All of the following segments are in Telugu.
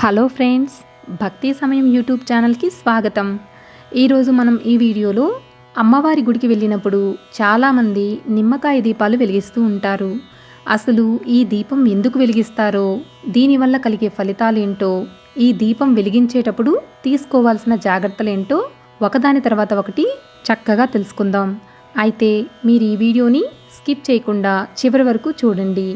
హలో ఫ్రెండ్స్ భక్తి సమయం యూట్యూబ్ ఛానల్కి స్వాగతం. ఈరోజు మనం ఈ వీడియోలో అమ్మవారి గుడికి వెళ్ళినప్పుడు చాలామంది నిమ్మకాయ దీపాలు వెలిగిస్తూ ఉంటారు. అసలు ఈ దీపం ఎందుకు వెలిగిస్తారో దీనివల్ల కలిగే ఫలితాలేంటో ఈ దీపం వెలిగించేటప్పుడు తీసుకోవాల్సిన జాగ్రత్తలేంటో ఒకదాని తర్వాత ఒకటి చక్కగా తెలుసుకుందాం. అయితే మీరు ఈ వీడియోని స్కిప్ చేయకుండా చివరి వరకు చూడండి.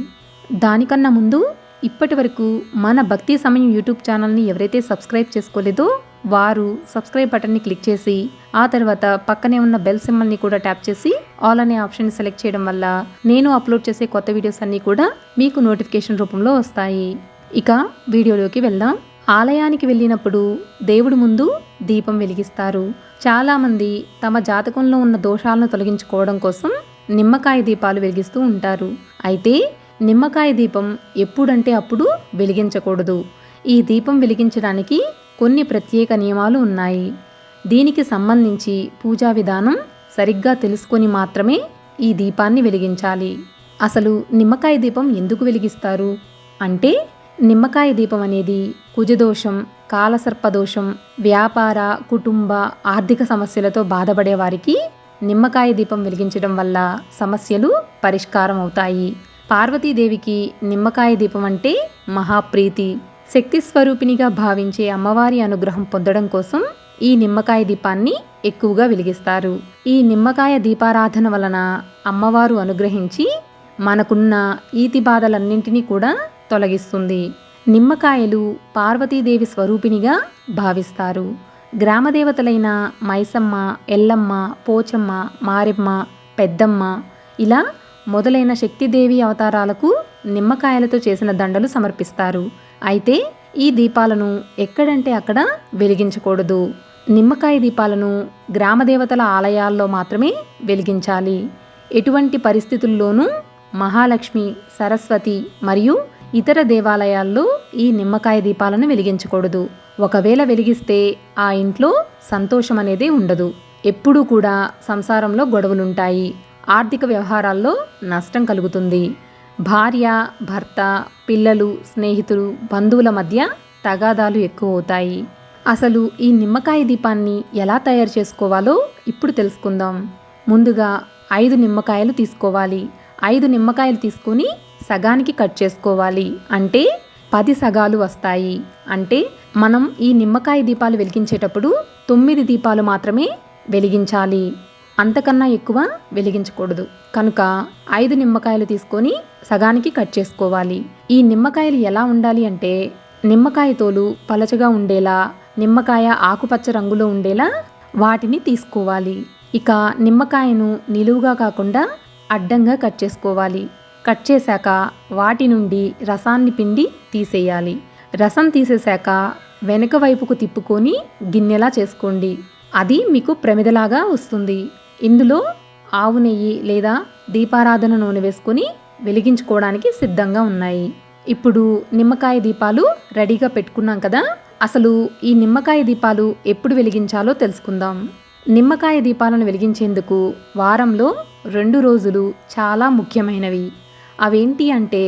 దానికన్నా ముందు ఇప్పటి వరకు మన భక్తి సమయం యూట్యూబ్ ఛానల్ని ఎవరైతే సబ్స్క్రైబ్ చేసుకోలేదో వారు సబ్స్క్రైబ్ బటన్ని క్లిక్ చేసి ఆ తర్వాత పక్కనే ఉన్న బెల్ సింబల్ని కూడా ట్యాప్ చేసి ఆల్ అనే ఆప్షన్ సెలెక్ట్ చేయడం వల్ల నేను అప్లోడ్ చేసే కొత్త వీడియోస్ అన్నీ కూడా మీకు నోటిఫికేషన్ రూపంలో వస్తాయి. ఇక వీడియోలోకి వెళ్దాం. ఆలయానికి వెళ్ళినప్పుడు దేవుడి ముందు దీపం వెలిగిస్తారు. చాలామంది తమ జాతకంలో ఉన్న దోషాలను తొలగించుకోవడం కోసం నిమ్మకాయ దీపాలు వెలిగిస్తూ ఉంటారు. అయితే నిమ్మకాయ దీపం ఎప్పుడంటే అప్పుడు వెలిగించకూడదు. ఈ దీపం వెలిగించడానికి కొన్ని ప్రత్యేక నియమాలు ఉన్నాయి. దీనికి సంబంధించి పూజా విధానం సరిగ్గా తెలుసుకొని మాత్రమే ఈ దీపాన్ని వెలిగించాలి. అసలు నిమ్మకాయ దీపం ఎందుకు వెలిగిస్తారు? అంటే నిమ్మకాయ దీపం అనేది కుజదోషం కాలసర్పదోషం వ్యాపార కుటుంబ ఆర్థిక సమస్యలతో బాధపడే వారికి నిమ్మకాయ దీపం వెలిగించడం వల్ల సమస్యలు పరిష్కారం అవుతాయి పార్వతీదేవికి నిమ్మకాయ దీపం అంటే మహాప్రీతి. శక్తి స్వరూపిణిగా భావించే అమ్మవారి అనుగ్రహం పొందడం కోసం ఈ నిమ్మకాయ దీపాన్ని ఎక్కువగా వెలిగిస్తారు. ఈ నిమ్మకాయ దీపారాధన వలన అమ్మవారు అనుగ్రహించి మనకున్న ఈతి బాధలన్నింటినీ కూడా తొలగిస్తుంది. నిమ్మకాయలు పార్వతీదేవి స్వరూపిణిగా భావిస్తారు. గ్రామదేవతలైన మైసమ్మ ఎల్లమ్మ పోచమ్మ మారెమ్మ పెద్దమ్మ ఇలా మొదలైన శక్తిదేవి అవతారాలకు నిమ్మకాయలతో చేసిన దండలు సమర్పిస్తారు. అయితే ఈ దీపాలను ఎక్కడంటే అక్కడ వెలిగించకూడదు. నిమ్మకాయ దీపాలను గ్రామదేవతల ఆలయాల్లో మాత్రమే వెలిగించాలి. ఎటువంటి పరిస్థితుల్లోనూ మహాలక్ష్మి సరస్వతి మరియు ఇతర దేవాలయాల్లో ఈ నిమ్మకాయ దీపాలను వెలిగించకూడదు. ఒకవేళ వెలిగిస్తే ఆ ఇంట్లో సంతోషం అనేది ఉండదు. ఎప్పుడూ కూడా సంసారంలో గొడవలుంటాయి. ఆర్థిక వ్యవహారాల్లో నష్టం కలుగుతుంది. భార్య భర్త పిల్లలు స్నేహితులు బంధువుల మధ్య తగాదాలు ఎక్కువ అవుతాయి అసలు ఈ నిమ్మకాయ దీపాన్ని ఎలా తయారు చేసుకోవాలో ఇప్పుడు తెలుసుకుందాం. ముందుగా ఐదు నిమ్మకాయలు తీసుకోవాలి. ఐదు నిమ్మకాయలు తీసుకొని సగానికి కట్ చేసుకోవాలి. అంటే పది సగాలు వస్తాయి. అంటే మనం ఈ నిమ్మకాయ దీపాలు వెలిగించేటప్పుడు తొమ్మిది దీపాలు మాత్రమే వెలిగించాలి. అంతకన్నా ఎక్కువ వెలిగించకూడదు. కనుక ఐదు నిమ్మకాయలు తీసుకొని సగానికి కట్ చేసుకోవాలి. ఈ నిమ్మకాయలు ఎలా ఉండాలి అంటే నిమ్మకాయ తోలు పలచగా ఉండేలా నిమ్మకాయ ఆకుపచ్చ రంగులో ఉండేలా వాటిని తీసుకోవాలి. ఇక నిమ్మకాయను నిలువుగా కాకుండా అడ్డంగా కట్ చేసుకోవాలి. కట్ చేశాక వాటి నుండి రసాన్ని పిండి తీసేయాలి. రసం తీసేశాక వెనుక వైపుకు తిప్పుకొని గిన్నెలా చేసుకోండి. అది మీకు ప్రమిదలాగా వస్తుంది. ఇందులో ఆవు నెయ్యి లేదా దీపారాధన నూనె వేసుకొని వెలిగించుకోవడానికి సిద్ధంగా ఉన్నాయి. ఇప్పుడు నిమ్మకాయ దీపాలు రెడీగా పెట్టుకున్నాం కదా అసలు ఈ నిమ్మకాయ దీపాలు ఎప్పుడు వెలిగించాలో తెలుసుకుందాం. నిమ్మకాయ దీపాలను వెలిగించేందుకు వారంలో రెండు రోజులు చాలా ముఖ్యమైనవి. అవేంటి అంటే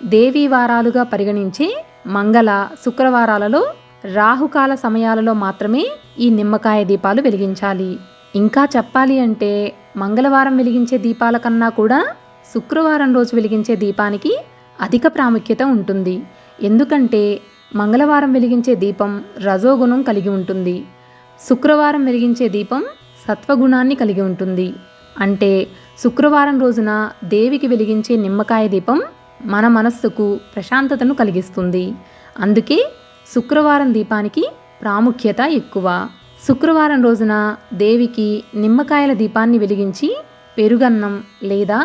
దేవీ వారాలుగా పరిగణించే మంగళ శుక్రవారాలలో రాహుకాల సమయాలలో మాత్రమే ఈ నిమ్మకాయ దీపాలు వెలిగించాలి. ఇంకా చెప్పాలి అంటే మంగళవారం వెలిగించే దీపాల కన్నా కూడా శుక్రవారం రోజు వెలిగించే దీపానికి అధిక ప్రాముఖ్యత ఉంటుంది. ఎందుకంటే మంగళవారం వెలిగించే దీపం రజోగుణం కలిగి ఉంటుంది. శుక్రవారం వెలిగించే దీపం సత్వగుణాన్ని కలిగి ఉంటుంది. అంటే శుక్రవారం రోజున దేవికి వెలిగించే నిమ్మకాయ దీపం మన మనస్సుకు ప్రశాంతతను కలిగిస్తుంది. అందుకే శుక్రవారం దీపానికి ప్రాముఖ్యత ఎక్కువ. శుక్రవారం రోజున దేవికి నిమ్మకాయల దీపాన్ని వెలిగించి పెరుగన్నం లేదా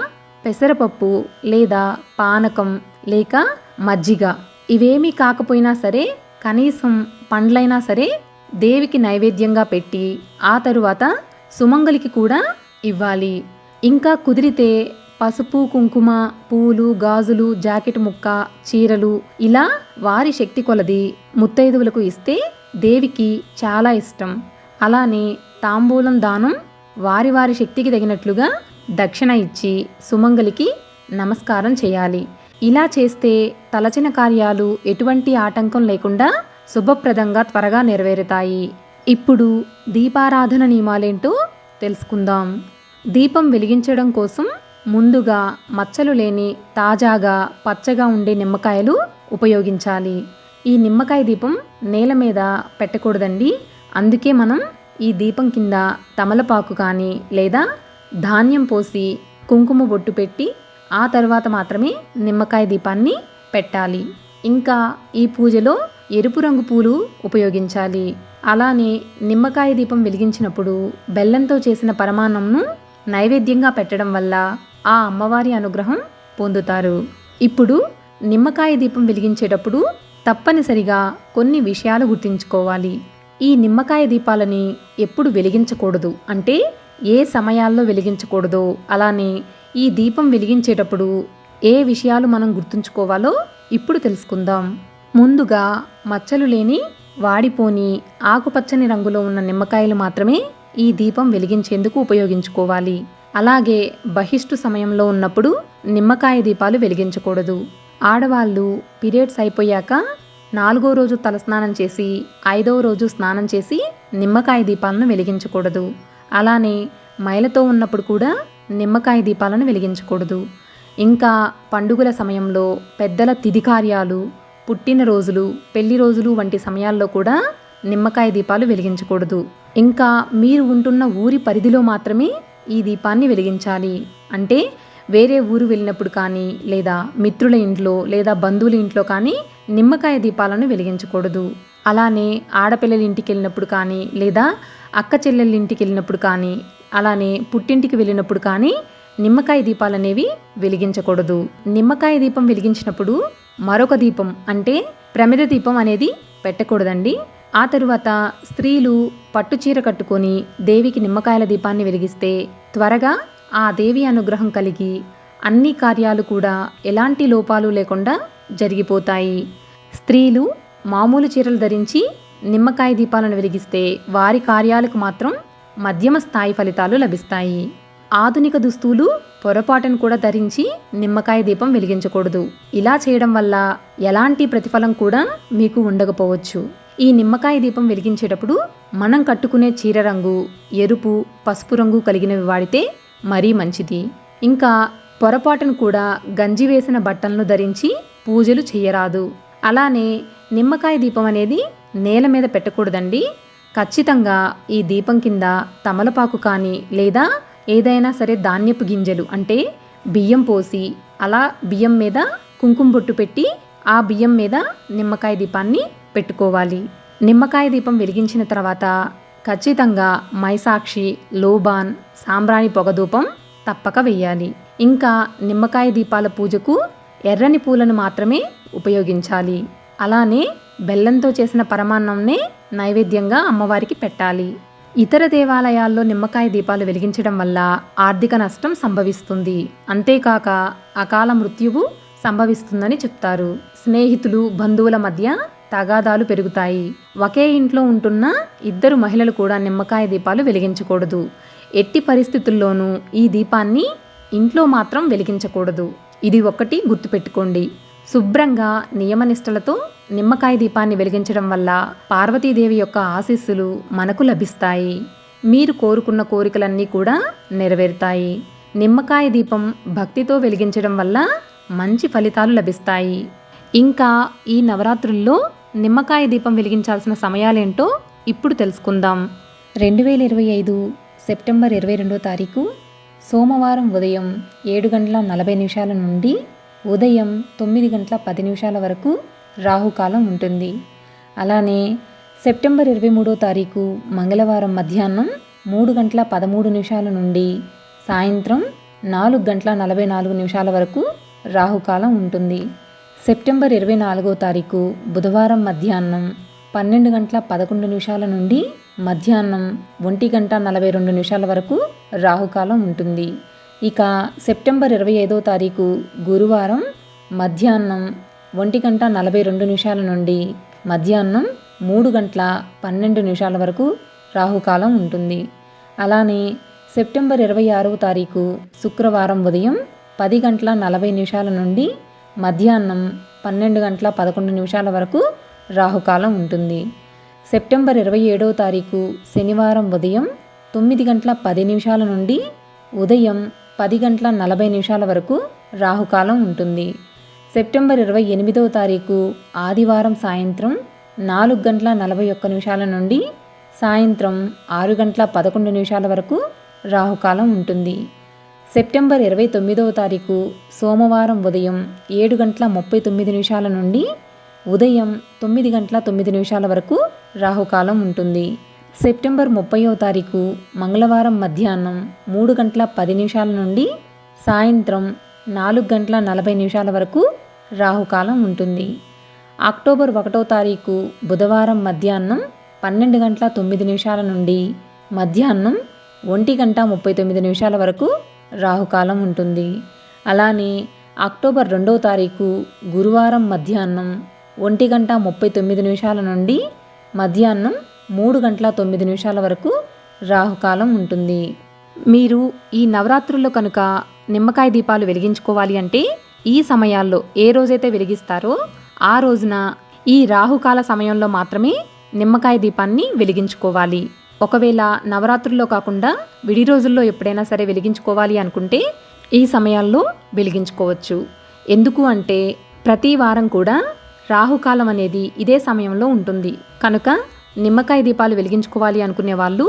పెసరపప్పు లేదా పానకం లేక మజ్జిగ. ఇవేమీ కాకపోయినా సరే కనీసం పండ్లైనా సరే దేవికి నైవేద్యంగా పెట్టి ఆ తరువాత సుమంగలికి కూడా ఇవ్వాలి. ఇంకా కుదిరితే పసుపు కుంకుమ పూలు గాజులు జాకెట్ ముక్క చీరలు ఇలా వారి శక్తి కొలది ముత్తైదువులకు ఇస్తే దేవికి చాలా ఇష్టం. అలానే తాంబూలం దానం వారి వారి శక్తికి తగినట్లుగా దక్షిణ ఇచ్చి సుమంగలికి నమస్కారం చేయాలి. ఇలా చేస్తే తలచిన కార్యాలు ఎటువంటి ఆటంకం లేకుండా శుభప్రదంగా త్వరగా నెరవేరుతాయి. ఇప్పుడు దీపారాధన నియమాలేంటో తెలుసుకుందాం. దీపం వెలిగించడం కోసం ముందుగా మచ్చలు లేని తాజాగా పచ్చగా ఉండే నిమ్మకాయలు ఉపయోగించాలి. ఈ నిమ్మకాయ దీపం నేల మీద పెట్టకూడదండి. అందుకే మనం ఈ దీపం కింద తమలపాకు కానీ లేదా ధాన్యం పోసి కుంకుమ బొట్టు పెట్టి ఆ తర్వాత మాత్రమే నిమ్మకాయ దీపాన్ని పెట్టాలి. ఇంకా ఈ పూజలో ఎరుపు రంగు పూలు ఉపయోగించాలి. అలానే నిమ్మకాయ దీపం వెలిగించినప్పుడు బెల్లంతో చేసిన పరమాన్నంను నైవేద్యంగా పెట్టడం వల్ల ఆ అమ్మవారి అనుగ్రహం పొందుతారు. ఇప్పుడు నిమ్మకాయ దీపం వెలిగించేటప్పుడు తప్పనిసరిగా కొన్ని విషయాలు గుర్తుంచుకోవాలి. ఈ నిమ్మకాయ దీపాలని ఎప్పుడు వెలిగించకూడదు అంటే ఏ సమయాల్లో వెలిగించకూడదో అలానే ఈ దీపం వెలిగించేటప్పుడు ఏ విషయాలు మనం గుర్తుంచుకోవాలో ఇప్పుడు తెలుసుకుందాం. ముందుగా మచ్చలు లేని వాడిపోని ఆకుపచ్చని రంగులో ఉన్న నిమ్మకాయలు మాత్రమే ఈ దీపం వెలిగించేందుకు ఉపయోగించుకోవాలి. అలాగే బహిష్టు సమయంలో ఉన్నప్పుడు నిమ్మకాయ దీపాలు వెలిగించకూడదు. ఆడవాళ్ళు పీరియడ్స్ అయిపోయాక నాలుగో రోజు తలస్నానం చేసి ఐదవ రోజు స్నానం చేసి నిమ్మకాయ దీపాలను వెలిగించకూడదు. అలానే మైలతో ఉన్నప్పుడు కూడా నిమ్మకాయ దీపాలను వెలిగించకూడదు. ఇంకా పండుగల సమయంలో పెద్దల తిథి కార్యాలు పుట్టినరోజులు పెళ్ళి రోజులు వంటి సమయాల్లో కూడా నిమ్మకాయ దీపాలు వెలిగించకూడదు. ఇంకా మీరు ఉంటున్న ఊరి పరిధిలో మాత్రమే ఈ దీపాన్ని వెలిగించాలి. అంటే వేరే ఊరు వెళ్ళినప్పుడు కానీ లేదా మిత్రుల ఇంట్లో లేదా బంధువుల ఇంట్లో కానీ నిమ్మకాయ దీపాలను వెలిగించకూడదు. అలానే ఆడపిల్లల ఇంటికి వెళ్ళినప్పుడు కానీ లేదా అక్క చెల్లెళ్ళ ఇంటికి వెళ్ళినప్పుడు కానీ అలానే పుట్టింటికి వెళ్ళినప్పుడు కానీ నిమ్మకాయ దీపాలు అనేవి వెలిగించకూడదు. నిమ్మకాయ దీపం వెలిగించినప్పుడు మరొక దీపం అంటే ప్రమిద దీపం అనేది పెట్టకూడదండి. ఆ తరువాత స్త్రీలు పట్టు చీర కట్టుకొని దేవికి నిమ్మకాయల దీపాన్ని వెలిగిస్తే త్వరగా ఆ దేవి అనుగ్రహం కలిగి అన్ని కార్యాలు కూడా ఎలాంటి లోపాలు లేకుండా జరిగిపోతాయి. స్త్రీలు మామూలు చీరలు ధరించి నిమ్మకాయ దీపాలను వెలిగిస్తే వారి కార్యాలకు మాత్రం మధ్యమ స్థాయి ఫలితాలు లభిస్తాయి. ఆధునిక దుస్తులు పొరపాటును కూడా ధరించి నిమ్మకాయ దీపం వెలిగించకూడదు. ఇలా చేయడం వల్ల ఎలాంటి ప్రతిఫలం కూడా మీకు ఉండకపోవచ్చు. ఈ నిమ్మకాయ దీపం వెలిగించేటప్పుడు మనం కట్టుకునే చీర రంగు ఎరుపు పసుపు రంగు కలిగినవి వాడితే మరీ మంచిది. ఇంకా పొరపాటును కూడా గంజి వేసిన బట్టలను ధరించి పూజలు చేయరాదు. అలానే నిమ్మకాయ దీపం అనేది నేల మీద పెట్టకూడదండి. ఖచ్చితంగా ఈ దీపం కింద తమలపాకు కానీ లేదా ఏదైనా సరే ధాన్యపు గింజలు అంటే బియ్యం పోసి అలా బియ్యం మీద కుంకుమ బొట్టు పెట్టి ఆ బియ్యం మీద నిమ్మకాయ దీపాన్ని పెట్టుకోవాలి. నిమ్మకాయ దీపం వెలిగించిన తర్వాత ఖచ్చితంగా మైసాక్షి లోబాన్ సాంబ్రాణి పొగధూపం తప్పక వెయ్యాలి. ఇంకా నిమ్మకాయ దీపాల పూజకు ఎర్రని పూలను మాత్రమే ఉపయోగించాలి. అలానే బెల్లంతో చేసిన పరమాన్నంనే నైవేద్యంగా అమ్మవారికి పెట్టాలి. ఇతర దేవాలయాల్లో నిమ్మకాయ దీపాలు వెలిగించడం వల్ల ఆర్థిక నష్టం సంభవిస్తుంది. అంతేకాక అకాల మృత్యువు సంభవిస్తుందని చెప్తారు. స్నేహితులు బంధువుల మధ్య తగాదాలు పెరుగుతాయి. ఒకే ఇంట్లో ఉంటున్న ఇద్దరు మహిళలు కూడా నిమ్మకాయ దీపాలు వెలిగించకూడదు. ఎట్టి పరిస్థితుల్లోనూ ఈ దీపాన్ని ఇంట్లో మాత్రం వెలిగించకూడదు. ఇది ఒకటి గుర్తుపెట్టుకోండి. శుభ్రంగా నియమనిష్టలతో నిమ్మకాయ దీపాన్ని వెలిగించడం వల్ల పార్వతీదేవి యొక్క ఆశీస్సులు మనకు లభిస్తాయి. మీరు కోరుకున్న కోరికలన్నీ కూడా నెరవేరుతాయి. నిమ్మకాయ దీపం భక్తితో వెలిగించడం వల్ల మంచి ఫలితాలు లభిస్తాయి. ఇంకా ఈ నవరాత్రుల్లో నిమ్మకాయ దీపం వెలిగించాల్సిన సమయాలేంటో ఇప్పుడు తెలుసుకుందాం. రెండు వేల ఇరవై ఐదు సెప్టెంబర్ ఇరవై రెండో తారీఖు సోమవారం ఉదయం ఏడు గంటల నలభై నిమిషాల నుండి ఉదయం తొమ్మిది గంటల పది నిమిషాల వరకు రాహుకాలం ఉంటుంది. అలానే సెప్టెంబర్ ఇరవై మూడో తారీఖు మంగళవారం మధ్యాహ్నం మూడు గంటల పదమూడు నిమిషాల నుండి సాయంత్రం నాలుగు గంటల నలభై నాలుగు నిమిషాల వరకు రాహుకాలం ఉంటుంది. సెప్టెంబర్ ఇరవై నాలుగో తారీఖు బుధవారం మధ్యాహ్నం పన్నెండు గంటల పదకొండు నిమిషాల నుండి మధ్యాహ్నం ఒంటి గంట నలభై రెండు నిమిషాల వరకు రాహుకాలం ఉంటుంది. ఇక సెప్టెంబర్ ఇరవై ఐదో తారీఖు గురువారం మధ్యాహ్నం ఒంటి గంట నలభై రెండు నిమిషాల నుండి మధ్యాహ్నం మూడు గంటల పన్నెండు నిమిషాల వరకు రాహుకాలం ఉంటుంది. అలానే సెప్టెంబర్ ఇరవై ఆరవ తారీఖు శుక్రవారం ఉదయం పది గంటల నలభై నిమిషాల నుండి మధ్యాహ్నం పన్నెండు గంటల పదకొండు నిమిషాల వరకు రాహుకాలం ఉంటుంది. సెప్టెంబర్ ఇరవై ఏడవ తారీఖు శనివారం ఉదయం తొమ్మిది గంటల పది నిమిషాల నుండి ఉదయం పది గంటల నలభై నిమిషాల వరకు రాహుకాలం ఉంటుంది. సెప్టెంబర్ ఇరవై ఎనిమిదవ తారీఖు ఆదివారం సాయంత్రం నాలుగు గంటల నలభై ఒక్క నిమిషాల నుండి సాయంత్రం ఆరు గంటల పదకొండు నిమిషాల వరకు రాహుకాలం ఉంటుంది. సెప్టెంబర్ ఇరవై తొమ్మిదవ తారీఖు సోమవారం ఉదయం ఏడు గంటల ముప్పై తొమ్మిది నిమిషాల నుండి ఉదయం తొమ్మిది గంటల తొమ్మిది నిమిషాల వరకు రాహుకాలం ఉంటుంది. సెప్టెంబర్ ముప్పైవ తారీఖు మంగళవారం మధ్యాహ్నం మూడు గంటల పది నిమిషాల నుండి సాయంత్రం నాలుగు గంటల నలభై నిమిషాల వరకు రాహుకాలం ఉంటుంది. అక్టోబర్ ఒకటో తారీఖు బుధవారం మధ్యాహ్నం పన్నెండు గంటల తొమ్మిది నిమిషాల నుండి మధ్యాహ్నం ఒంటి గంట ముప్పై తొమ్మిది నిమిషాల వరకు రాహుకాలం ఉంటుంది. అలానే అక్టోబర్ రెండవ తారీఖు గురువారం మధ్యాహ్నం ఒంటి గంట ముప్పై తొమ్మిది నిమిషాల నుండి మధ్యాహ్నం మూడు గంటల తొమ్మిది నిమిషాల వరకు రాహుకాలం ఉంటుంది. మీరు ఈ నవరాత్రుల్లో కనుక నిమ్మకాయ దీపాలు వెలిగించుకోవాలి అంటే ఈ సమయాల్లో ఏ రోజైతే వెలిగిస్తారో ఆ రోజున ఈ రాహుకాల సమయంలో మాత్రమే నిమ్మకాయ దీపాన్ని వెలిగించుకోవాలి. ఒకవేళ నవరాత్రుల్లో కాకుండా విడి రోజుల్లో ఎప్పుడైనా సరే వెలిగించుకోవాలి అనుకుంటే ఈ సమయాల్లో వెలిగించుకోవచ్చు. ఎందుకు అంటే ప్రతి వారం కూడా రాహుకాలం అనేది ఇదే సమయంలో ఉంటుంది. కనుక నిమ్మకాయ దీపాలు వెలిగించుకోవాలి అనుకునే వాళ్ళు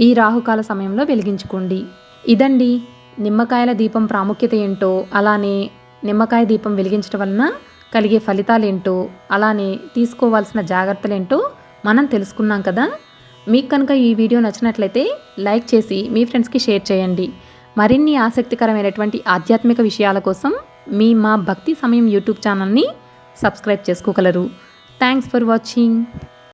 ఈ రాహుకాల సమయంలో వెలిగించుకోండి. ఇదండి నిమ్మకాయల దీపం ప్రాముఖ్యత ఏంటో అలానే నిమ్మకాయ దీపం వెలిగించడం వలన కలిగే ఫలితాలేంటో అలానే తీసుకోవాల్సిన జాగ్రత్తలేంటో మనం తెలుసుకున్నాం కదా. మీకు కనుక ఈ వీడియో నచ్చినట్లయితే లైక్ చేసి మీ ఫ్రెండ్స్కి షేర్ చేయండి. మరిన్ని ఆసక్తికరమైనటువంటి ఆధ్యాత్మిక విషయాల కోసం మీ మా భక్తి సమయం యూట్యూబ్ ఛానల్ని సబ్స్క్రైబ్ చేసుకోగలరు. Thanks for watching